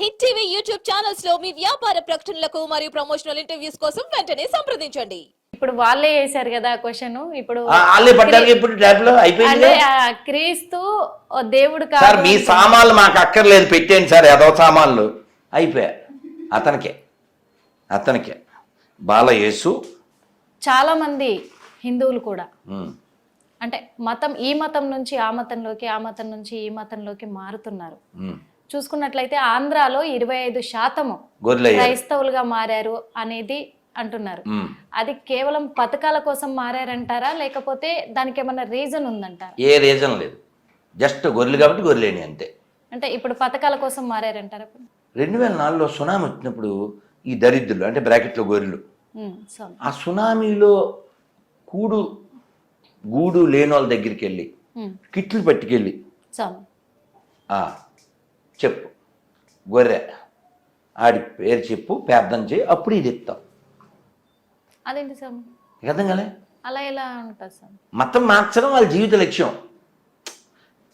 Hit TV YouTube ఛానల్స్లో మీ వ్యాపార ప్రకటనలకు మరియు ప్రమోషనల్ ఇంటర్వ్యూస్ కోసం వెంటనే సంప్రదించండి. ఇప్పుడు వాళ్ళే వేశారు కదా క్వశ్చన్. ఇప్పుడు ఆ, వాళ్ళే పడ్డారు ఇప్పుడు ట్యాబ్లో అయిపోయింది అంటే ఆ క్రీస్తు దేవుడు సార్ కాదు. మీ సామాన్లు మాకు అక్కర్లేదు పెట్టేయండి సార్ ఏదో సామాన్లు. అయిపోయా. అతనికే. అతనికే. బాలయేసు. చాలా మంది హిందువులు కూడా. అంటే మతం ఈ మతం నుంచి ఆ మతంలోకి ఆ మతం నుంచి ఈ మతంలోకి మారుతున్నారు. చూసుకున్నట్లయితే ఆంధ్రాలో ఇరవై ఐదు శాతము క్రైస్తవులుగా మారారు అనేది అంటున్నారు. అది కేవలం పథకాల కోసం మారారంటారా? లేకపోతే దానికి ఏమైనా రీజన్ ఉందంటారా? ఏ రీజన్ లేదు. జస్ట్ గొర్రెలు కాబట్టి గొర్రెలేని అంతే. అంటే ఇప్పుడు పథకాల కోసం మారారంటారా? రెండు వేల నాలుగులో సునామీ వచ్చినప్పుడు ఈ దరిద్రులు అంటే బ్రాకెట్లో గొర్రెలు ఆ సునామీలో కూడు గూడు లేని వాళ్ళ దగ్గరికి వెళ్ళి కిట్లు పట్టుకెళ్ళి చెప్పు. గొర్రె. ఆడి పేరు చెప్పు ప్రార్థన చేయి అప్పుడు ఇది ఇస్తాం. అదేంటి సార్? నీకు అర్థం కాలే? అలా ఎలా ఉంటుంది సార్? మతం మార్చడం వాళ్ళ జీవిత లక్ష్యం.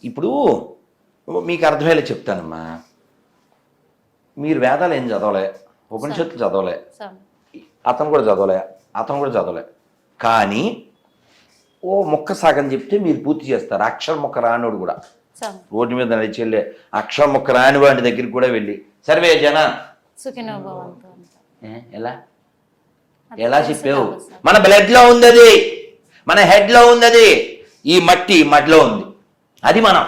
ఇప్పుడు మీకు అర్థమయ్యేలా చెప్తానమ్మా. మీరు వేదాలు ఏం చదవలే? ఉపనిషత్తులు చదవలే? అతను కూడా చదవలే. అతను కూడా చదవలే. కానీ ఓ మొక్క సాగని చెప్తే మీరు పూర్తి చేస్తారు. అక్షర మొక్క రానోడు కూడా. రోడ్డు మీద నడిచి వెళ్ళే అక్షర మొక్క రాని వాడి దగ్గరికి కూడా వెళ్ళి సర్వే జన ఎలా? ఎలా చెప్పావు. మన బ్లడ్లో ఉంది అది మన హెడ్లో ఉంది అది ఈ మట్టి మడిలో ఉంది. అది మనం.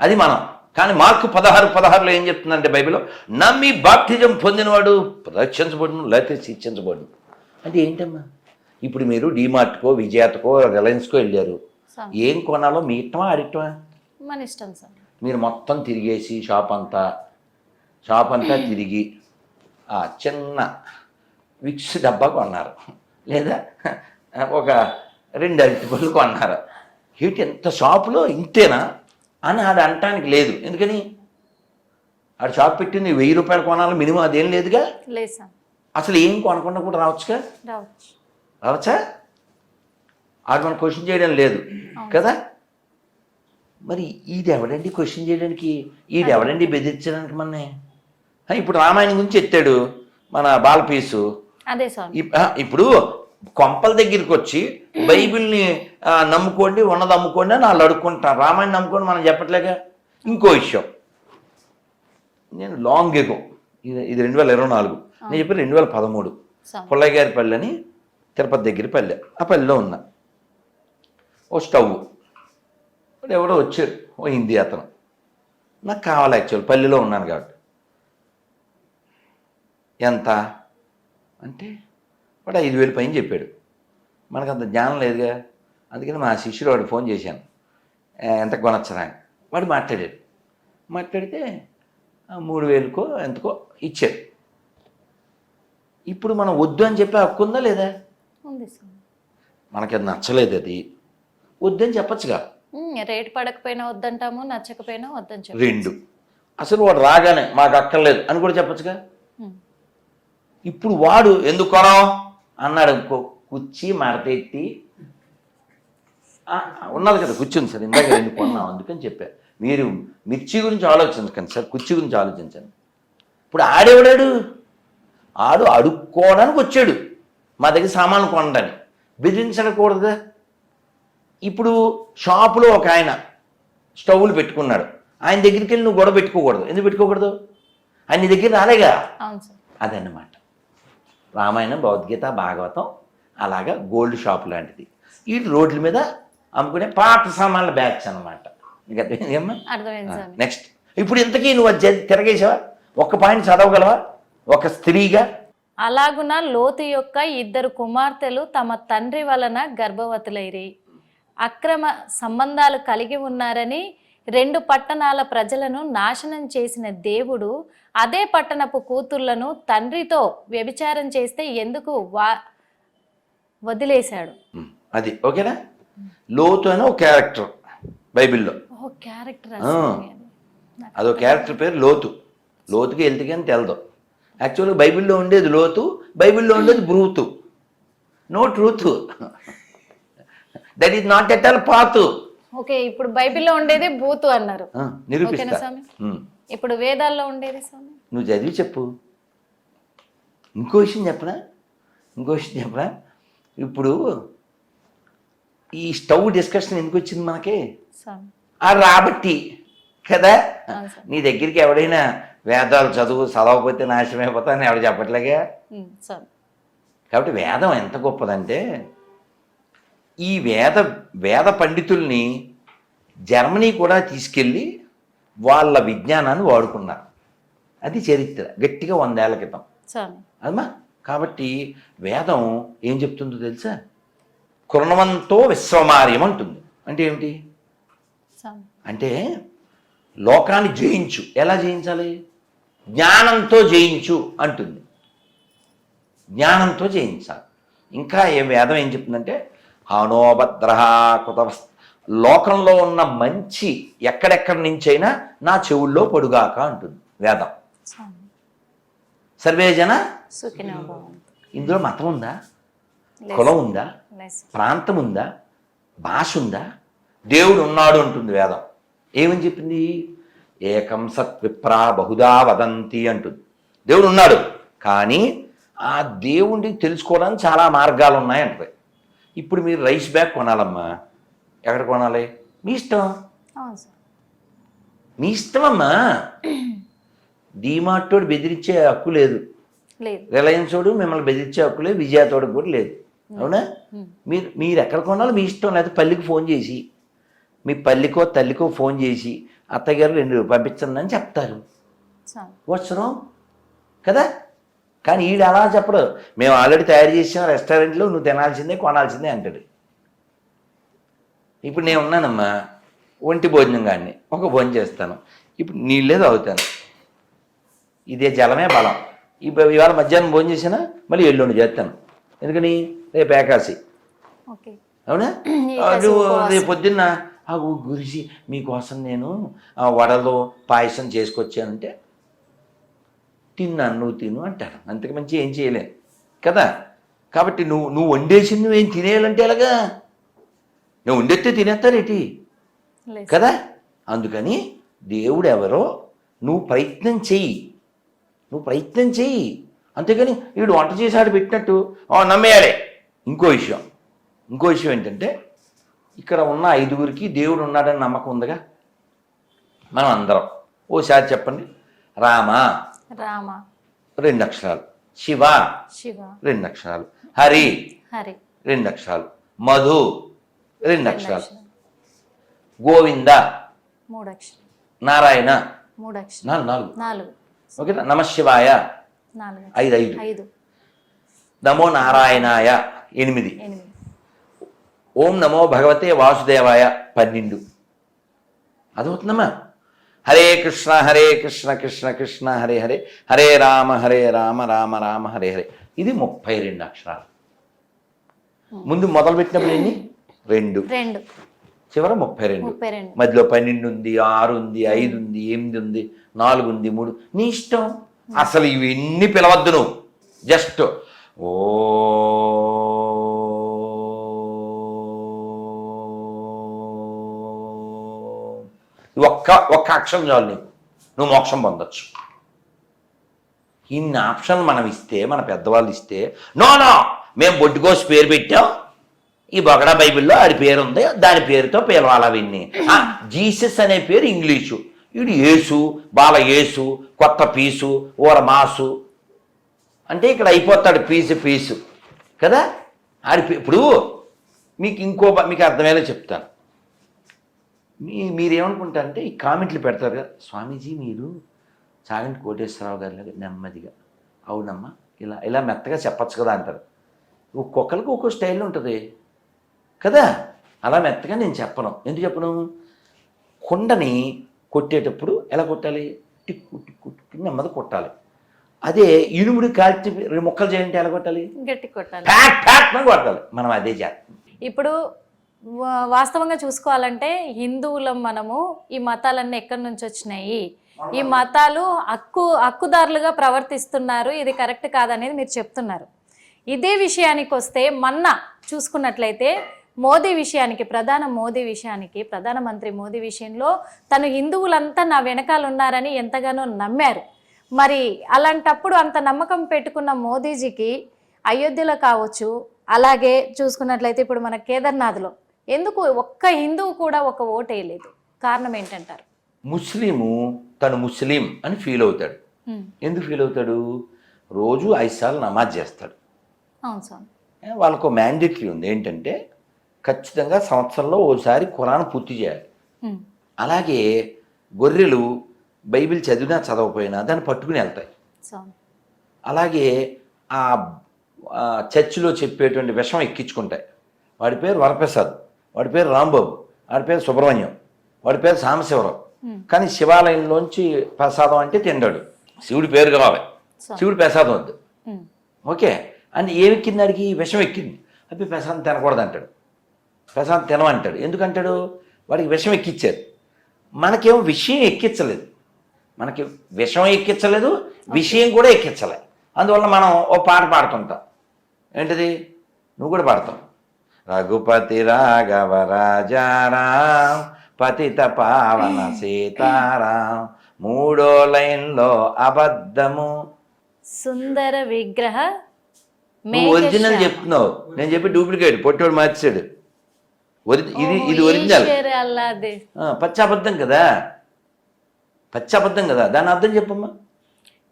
అది మనం. కానీ మార్కు పదహారు పదహారులో ఏం చెప్తుందంటే బైబిల్లో నమ్మి బాప్టిజం పొందినవాడు రక్షించబడును లేకపోతే శిక్షించబడును. అంటే ఏంటమ్మా? ఇప్పుడు మీరు డీమార్ట్కో విజయాతకో రిలయన్స్కో వెళ్ళారు. ఏం కొనాలో మీ ఇష్టమా అడిగటమా మన ఇష్టం సార్. మీరు మొత్తం తిరిగేసి షాప్ అంతా షాప్ అంతా తిరిగి ఆ చిన్న విక్స్ డబ్బా కొన్నారు. లేదా ఒక రెండు అరటిపళ్ళు కొన్నారు. ఏంటి ఎంత షాపులో? ఇంతేనా? అని ఆడు అనటానికి లేదు. ఎందుకని? ఆడు షాప్ పెట్టింది వెయ్యి రూపాయలు కొనాలి మినిమం అదేం లేదుగా? లేదు సార్. అసలు ఏం కొనకుండా కూడా రావచ్చుగా? రావచ్చు? ఆడు మనం క్వశ్చన్ చేయడం లేదు. కదా? మరి ఈడు ఎవడండి క్వశ్చన్ చేయడానికి? ఈడు ఎవడండి బెదిరించడానికి మనని ఇప్పుడు రామాయణం గురించి ఎత్తాడు మన బాలపీసు. అదే సార్. ఇప్పుడు కొంపల దగ్గరికి వచ్చి బైబిల్ని నమ్ముకోండి ఉన్నది అమ్ముకోండి అని వాళ్ళు అడుక్కుంటారు. రామాయణం నమ్ముకోండి మనం చెప్పట్లేక ఇంకో విషయం. నేను లాంగ్ ఎగో ఇది ఇది రెండు వేల ఇరవై నాలుగు. నేను చెప్పి రెండు వేల పదమూడు. పుల్లయ్య గారి పల్లె అని తిరుపతి దగ్గర పల్లె. ఆ పల్లెలో ఉన్నా. ఓ స్టవ్. ఇప్పుడు ఎవడో వచ్చారు. ఓ హిందీ అతను. నాకు కావాలి యాక్చువల్ పల్లెలో ఉన్నాను కాబట్టి. ఎంత? అంటే వాడు ఐదు వేలు పైన చెప్పాడు. మనకు అంత జ్ఞానం లేదుగా. అందుకని మా శిష్యుడు వాడికి ఫోన్ చేశాను. "ఏ, ఎంత కొనొచ్చరా? వాడు మాట్లాడాడు. మాట్లాడితే "ఆ, మూడు వేలకో ఎంతకో ఇచ్చాడు. ఇప్పుడు మనం వద్దు అని చెప్పే హక్కు ఉందా లేదా? మనకి అది నచ్చలేదు అది. వద్దని చెప్పచ్చుగా. రేటు పడకపోయినా వద్దంటాము నచ్చకపోయినా వద్దని చెప్పి రెండు. అసలు వాడు రాగానే మాకు అక్కర్లేదు అని కూడా చెప్పచ్చుగా. ఇప్పుడు వాడు ఎందుకు కొనం అన్నాడు ఇంకో కుర్చీ మడతెట్టి "ఆ, ఉన్నది కదా కుర్చీ ఉంది సార్ ఇందాక రెండు కొన్నాం అందుకని చెప్పా. మీరు మిర్చి గురించి ఆలోచించకండి సార్ కుర్చీ గురించి ఆలోచించండి. ఇప్పుడు ఆడేవాడాడు? ఆడు అడుక్కోవడానికి వచ్చాడు. మా దగ్గర సామాన్లు కొనడానికి. బెదిరించకూడదుగా ఇప్పుడు షాపులో ఒక ఆయన స్టవ్లు పెట్టుకున్నాడు. ఆయన దగ్గరికి వెళ్ళి నువ్వు గొడవ పెట్టుకోకూడదు. ఎందుకు పెట్టుకోకూడదు? ఆయన నీ దగ్గర రాలేగా అదన్నమాట. రామాయణం భగవద్గీత భాగవతం అలాగా గోల్డ్ షాప్ లాంటిది. ఈ రోడ్ల మీద అమ్ముకునే పాత సామాన్ల బ్యాగ్స్ అనమాట నెక్స్ట్ ఇప్పుడు ఇంతకీ నువ్వు తిరగేసావా ఒక్క పాయింట్ చదవగలవా? ఒక స్త్రీగా? అలాగున లోతు యొక్క ఇద్దరు కుమార్తెలు తమ తండ్రి వలన గర్భవతులైరి. అక్రమ సంబంధాలు కలిగి ఉన్నారని రెండు పట్టణాల ప్రజలను నాశనం చేసిన దేవుడు అదే పట్టణపు కూతుర్లను తండ్రితో వ్యభిచారం చేస్తే ఎందుకు వా వదిలేశాడు? అది ఓకేనా? లోతు అని ఒక క్యారెక్టర్ బైబిల్లో. క్యారెక్టర్. అదో క్యారెక్టర్ పేరు లోతు. లోతుకి వెళ్తే తెలదు. యాక్చువల్గా బైబిల్లో ఉండేది లోతు బైబిల్లో ఉండేది బ్రూతు. No truth. That is not at all Paathu okay ఇప్పుడు బైబిల్లో ఉండేది బూతు అన్నారు. నిరూపిస్తా. ఇప్పుడు వేదాల్లో ఉండేది స్వామి? నువ్వు చదివి చెప్పు. ఇంకో విషయం చెప్పనా? ఇంకో విషయం చెప్పనా? ఇప్పుడు ఈ స్టవ్ డిస్కషన్ ఎందుకు వచ్చింది మనకి? ఆ రాబట్టి కదా. నీ దగ్గరికి ఎవడైనా వేదాలు చదువు చదవకపోతే నాశనం అయిపోతా అని ఎవడు చెప్పట్లేగా? కాబట్టి వేదం ఎంత గొప్పదంటే ఈ వేద వేద పండితుల్ని జర్మనీ కూడా తీసుకెళ్ళి వాళ్ళ విజ్ఞానాన్ని వాడుకున్నారు. అది చరిత్ర. గట్టిగా వందేళ్ళ క్రితం. అదమ్మా. కాబట్టి వేదం ఏం చెప్తుందో తెలుసా? కృణవంతో విశ్వమార్యం అంటుంది. అంటే ఏమిటి? అంటే లోకాన్ని జయించు. ఎలా జయించాలి? జ్ఞానంతో జయించు అంటుంది. జ్ఞానంతో జయించాలి. ఇంకా ఏ వేదం ఏం చెప్తుందంటే హానోభద్ర కృత లోకంలో ఉన్న మంచి ఎక్కడెక్కడి నుంచైనా నా చెవుల్లో పొడుగాక అంటుంది వేదం. స్వామి. సర్వే జన? సుఖినో భవంతు ఇందులో మతం ఉందా. కులం ఉందా. ప్రాంతం ఉందా? భాష ఉందా? దేవుడు ఉన్నాడు అంటుంది వేదం. ఏమని చెప్పింది? ఏకం సత్ విప్రా బహుదా వదంతి అంటుంది. దేవుడు ఉన్నాడు. కానీ ఆ దేవుడిని తెలుసుకోవడానికి చాలా మార్గాలు ఉన్నాయి అంటుంది ఇప్పుడు మీరు రైస్ బ్యాగ్ కొనాలమ్మా. ఎక్కడ కొనాలి? మీ ఇష్టం? మీ ఇష్టమమ్మా. డీమార్టోడు బెదిరించే హక్కు లేదు. రిలయన్స్ వాడు మిమ్మల్ని బెదిరించే హక్కు లేదు విజయతోడు కూడా లేదు. అవునా? మీరు మీరు ఎక్కడ కొనాలో? మీ ఇష్టం లేకపోతే పల్లికి ఫోన్ చేసి మీ పల్లికో తల్లికో ఫోన్ చేసి అత్తగారు రెండు పంపించండి అని చెప్తారు. వచ్చరం కదా? కానీ ఈడు అలా చెప్పడు. మేము ఆల్రెడీ తయారు చేసాం రెస్టారెంట్లో నువ్వు తినాల్సిందే కొనాల్సిందే అంటాడు. ఇప్పుడు నేను ఉన్నానమ్మా ఒంటి భోజనం కానీ ఒక భోజనం చేస్తాను. ఇప్పుడు నీళ్ళే తాగుతాను. ఇదే జలమే బలం. ఇప్పుడు ఇవాళ మధ్యాహ్నం భోజనం చేసినా మళ్ళీ ఎల్లుండి చేస్తాను. ఎందుకని? రేపు ఏకాశి. అవునా? నువ్వు. రేపు పొద్దున్న. ఆ గు- గురిసి మీకోసం నేను ఆ వడలు పాయసం చేసుకొచ్చానంటే తిన్నాను నువ్వు తిను అంటాను అంతకు మంచి ఏం చేయలేను కదా? కాబట్టి నువ్వు నువ్వు వండేసి నువ్వేం తినేయాలంటే ఎలాగా? నువ్వు వండెత్తే తినేస్తారేటి కదా? అందుకని దేవుడు ఎవరో నువ్వు ప్రయత్నం చెయ్యి. నువ్వు ప్రయత్నం చెయ్యి. అంతేగాని వీడు వంట చేసాడు పెట్టినట్టు "ఆ, నమ్మేయాలి. ఇంకో విషయం. ఇంకో విషయం ఏంటంటే ఇక్కడ ఉన్న ఐదుగురికి దేవుడు ఉన్నాడని నమ్మకం ఉందిగా? మనం అందరం. ఓసారి చెప్పండి. రామ? రామ. రెండు అక్షరాలు. శివ. శివ. రెండు అక్షరాలు. హరి. హరి. రెండు అక్షరాలు. మధు. రెండు అక్షరాలు. అక్షరం. గోవింద. మూడు అక్షరం నారాయణ. మూడు అక్షరం నాలుగు నాలుగు. ఓకేనా? నమ శివాయ. నాలుగు ఐదు ఐదు. ఐదు. నమో నారాయణాయ. ఎనిమిది. ఎనిమిది. ఓం నమో భగవతే వాసుదేవాయ పన్నెండు. అదవుతుందమ్మా? హరే కృష్ణ హరే కృష్ణ కృష్ణ కృష్ణ హరే హరే. హరే రామ హరే రామ రామ రామ హరే హరే. ఇది ముప్పై రెండు అక్షరాలు. ముందు మొదలు పెట్టినప్పుడు ఎన్ని? రెండు. రెండు. చివర ముప్పై రెండు. మధ్యలో పన్నెండు ఉంది ఆరు ఉంది ఐదు ఉంది ఎనిమిది ఉంది నాలుగు ఉంది మూడు. నీ ఇష్టం? అసలు ఇవన్నీ పిలవద్దు నువ్వు. జస్ట్ ఓ ఒక్క ఒక్క అక్షరం చాలు నీకు. నువ్వు మోక్షం పొందొచ్చు. ఇన్ని ఆప్షన్లు మనం ఇస్తే మన పెద్దవాళ్ళు ఇస్తే నో నో మేము బొడ్డుకోసి పేరు పెట్టాం. ఈ బొగడా బైబిల్లో ఆడి పేరు ఉంది దాని పేరుతో పిలవాలి అవన్నీ. జీసస్ అనే పేరు ఇంగ్లీషు. వీడు యేసు బాల యేసు కొత్త పీసు ఊర మాసు. అంటే ఇక్కడ అయిపోతాడు పీసు పీసు. కదా? ఆడి పే- ఇప్పుడు మీకు ఇంకో మీకు అర్థమయ్యేలా చెప్తాను. మీ మీరేమనుకుంటారంటే ఈ కామెంట్లు పెడతారు కదా స్వామీజీ మీరు చాగంటి కోటేశ్వరరావు గారి లాగా నెమ్మదిగా అవునమ్మా ఇలా ఇలా మెత్తగా చెప్పచ్చు కదా అంటారు. ఒక్కొక్కరికి ఒక్కో స్టైల్ ఉంటుంది. కదా అలా మెత్తగా నేను చెప్పను. ఎందుకు చెప్పను? కుండని కొట్టేటప్పుడు ఎలా కొట్టాలి? టిక్కు టిక్కు టిక్కు నెమ్మది కొట్టాలి. అదే ఇనుముడు కాల్చి రెండు ముక్కలు చేయంటే ఎలా కొట్టాలి? గట్టి కొట్టాలి. కొట్టాలి. మనం అదే చేస్తాం ఇప్పుడు వాస్తవంగా చూసుకోవాలంటే హిందువులం మనము ఈ మతాలన్నీ ఎక్కడి నుంచి వచ్చినాయి? ఈ మతాలు హక్కు హక్కుదారులుగా ప్రవర్తిస్తున్నారు. ఇది కరెక్ట్ కాదనేది మీరు చెప్తున్నారు. ఇదే విషయానికి వస్తే మొన్న చూసుకున్నట్లయితే మోదీ విషయానికి ప్రధాన మోదీ విషయానికి ప్రధానమంత్రి మోదీ విషయంలో తను హిందువులంతా నా వెనకాల ఉన్నారని ఎంతగానో నమ్మారు. మరి అలాంటప్పుడు అంత నమ్మకం పెట్టుకున్న మోదీజీకి అయోధ్యలో కావచ్చు అలాగే చూసుకున్నట్లయితే ఇప్పుడు మన కేదార్నాథ్లో ఎందుకు ఒక్క హిందువు కూడా ఒక ఓటు వేయలేదు? కారణం ఏంటంటారు? ముస్లిము తను ముస్లిం అని ఫీల్ అవుతాడు. ఎందుకు ఫీల్ అవుతాడు? రోజు ఐదు సార్లు నమాజ్ చేస్తాడు. అవును ఏ, వాళ్ళకు మ్యాండేటరీ ఉంది. ఏంటంటే ఖచ్చితంగా సంవత్సరంలో ఓసారి ఖురాన్ పూర్తి చేయాలి. అలాగే గొర్రెలు బైబిల్ చదివినా చదవకపోయినా దాన్ని పట్టుకుని వెళ్తాయి. అలాగే ఆ చర్చిలో చెప్పేటువంటి విషం ఎక్కించుకుంటాయి. వాడి పేరు వరప్రసాద్. వాడి పేరు రాంబాబు వాడి పేరు సుబ్రహ్మణ్యం వాడి పేరు సాంబశివరావు. కానీ శివాలయంలోంచి ప్రసాదం అంటే తిండాడు. శివుడి పేరు కావాలి. శివుడి ప్రసాదం వద్దు. ఓకే? అంటే ఏమి ఎక్కింది అడిగి విషం ఎక్కింది. అప్పుడు ప్రసాదం తినకూడదు అంటాడు. ప్రసాదం తినమంటాడు. ఎందుకంటాడు? వాడికి విషం ఎక్కిచ్చారు. మనకేమో విషయం ఎక్కించలేదు. మనకి విషం ఎక్కించలేదు విషయం కూడా ఎక్కించలేదు అందువల్ల మనం ఓ పాట పాడుతుంటాం. ఏంటిది? నువ్వు కూడా పాడతావు. రఘుపతి రాఘవ రాజారాం పతిత పావన సీతారాం. మూడో లైన్లో అబద్ధము. సుందర విగ్రహ నువ్వు ఒరిజినల్. చెప్తున్నావు. నేను చెప్పి డూప్లికేట్ పొట్టోడు మార్చాడు ఇది ఇది ఒరిజినల్. ఈశ్వర అల్లాదే. ఆ, పచ్చి అబద్ధం కదా. పచ్చి అబద్ధం కదా. దాని అర్థం చెప్పమ్మా.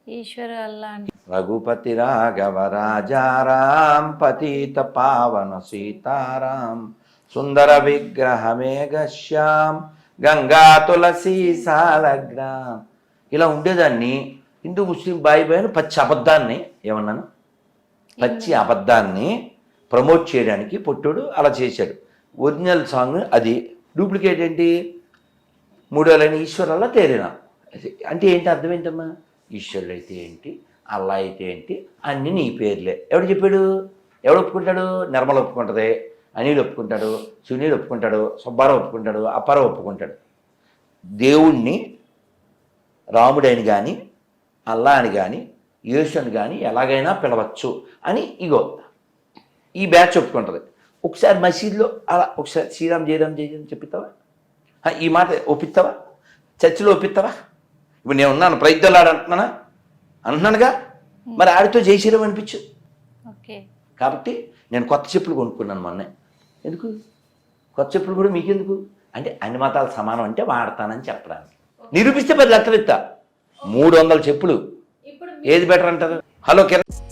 ఈశ్వర అల్లా అంటే రఘుపతి రాఘవ రాజారాం పతిత పావన సీతారాం. సుందర విగ్రహ మేఘశ్యాం గంగా తులసి సాలగ్రాం. ఇలా ఉండేదాన్ని హిందూ ముస్లిం బాయి బాయిని పచ్చి అబద్ధాన్ని ఏమన్నాను? పచ్చి అబద్ధాన్ని ప్రమోట్ చేయడానికి పొట్టుడు అలా చేశాడు. ఒరిజినల్ సాంగ్ అది. డూప్లికేట్ ఏంటి? మూడోలైన ఈశ్వరల్లా తేరినా. అంటే ఏంటి అర్థం ఏంటమ్మా? ఈశ్వరుడు అయితే ఏంటి? అల్లా అయితే ఏంటి? అన్నీ నీ పేర్లే. ఎవడు చెప్పాడు? ఎవడు ఒప్పుకుంటాడు? నిర్మల ఒప్పుకుంటుంది అనిల్ ఒప్పుకుంటాడు సునీల్ ఒప్పుకుంటాడు సుబ్బారావు ఒప్పుకుంటాడు అప్పారావు ఒప్పుకుంటాడు. దేవుణ్ణి రాముడని కానీ అల్లా అని కానీ యేసు అని కానీ ఎలాగైనా పిలవచ్చు అని ఇగో ఈ బ్యాచ్ ఒప్పుకుంటుంది. ఒకసారి మసీద్లో అలా ఒకసారి శ్రీరామ్ జయరామ్ జయరామ్ అని చెప్పిస్తావా ఈ మాట ఒప్పిస్తావా చర్చిలో ఒప్పిస్తావా ఇప్పుడు నేను ఉన్నాను ప్రయత్నాలు అంటున్నానా అంటున్నానుగా? మరి ఆడితో జై శ్రీరామ్ అనిపించు కాబట్టి నేను కొత్త చెప్పులు కొనుక్కున్నాను మొన్నే. ఎందుకు? కొత్త చెప్పులు కూడా మీకెందుకు? అంటే అన్ని మతాలు సమానం అంటే వాడతానని చెప్పడానికి. నిరూపిస్తే పది లక్షలు ఇస్తా. మూడు వందల చెప్పులు. ఏది బెటర్ అంటారు? హలో కిరణ్.